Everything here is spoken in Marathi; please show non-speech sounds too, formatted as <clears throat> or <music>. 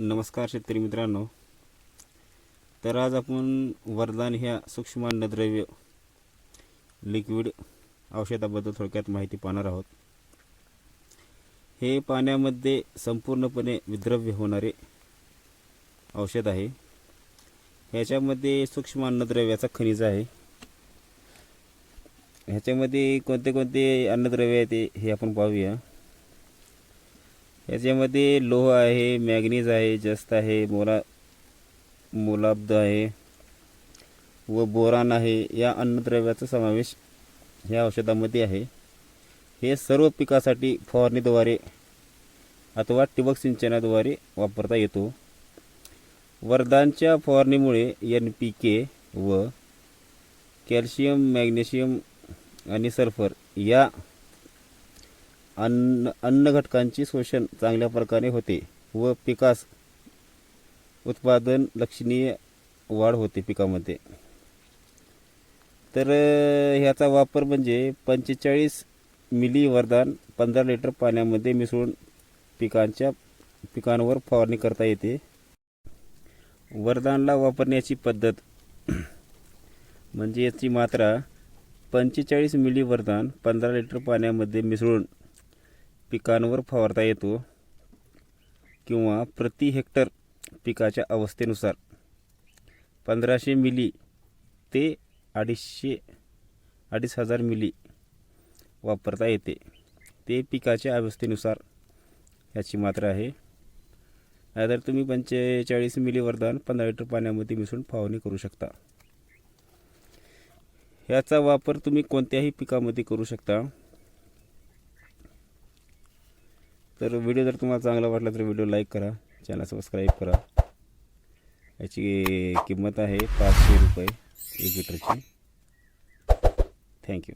नमस्कार शेतकरी मित्रांनो. तर आज आपण वरदान ह्या सूक्ष्म अन्नद्रव्य लिक्विड औषधाबद्दल थोडक्यात माहिती पाहणार आहोत. हे पाण्यामध्ये संपूर्णपणे विद्रव्य होणारे औषध आहे. ह्याच्यामध्ये सूक्ष्म अन्नद्रव्याचा खनिज आहे. ह्याच्यामध्ये कोणते कोणते अन्नद्रव्य आहे ते हे आपण पाहूया. याच्यामध्ये लोह आहे मॅग्नीज आहे जस्त आहे मोला मोलाब्द आहे व बोरान आहे. या अन्नद्रव्याचा समावेश ह्या औषधामध्ये आहे. हे सर्व पिकासाठी फवारणीद्वारे अथवा ठिबक सिंचनाद्वारे वापरता येतो. वरदानच्या फवारणीमुळे एन पी के व कॅल्शियम मॅग्नेशियम आणि सल्फर या अन्न अन्न घटकांचे शोषण चांगल्या प्रकारे होते व पिकास उत्पादन लक्षणीय वाढ होते पिकामध्ये. तर ह्याचा वापर म्हणजे पंचेचाळीस मिली वरदान पंधरा लिटर पाण्यामध्ये मिसळून पिकांच्या पिकांवर फवारणी करता येते. वरदानला वापरण्याची पद्धत <clears throat> म्हणजे याची मात्रा पंचेचाळीस मिली वरदान पंधरा लिटर पाण्यामध्ये मिसळून पिकांवर फवारता येतो किंवा प्रति हेक्टर पिकाच्या अवस्थेनुसार पंधराशे मिली ते अडीचशे अडीच हजार मिली वापरता येते. ते पिकाच्या अवस्थेनुसार ह्याची मात्रा आहे. नाहीतर तुम्ही पंचेचाळीस मिली वरदान पंधरा लिटर पाण्यामध्ये मिसळून फवारणी करू शकता. ह्याचा वापर तुम्ही कोणत्याही पिकामध्ये करू शकता. तर व्हिडिओ जर तुम्हाला चांगला वाटला तर व्हिडिओ लाईक करा चॅनल सबस्क्राईब करा. याची किंमत आहे पाचशे रुपये एक लिटरची थँक्यू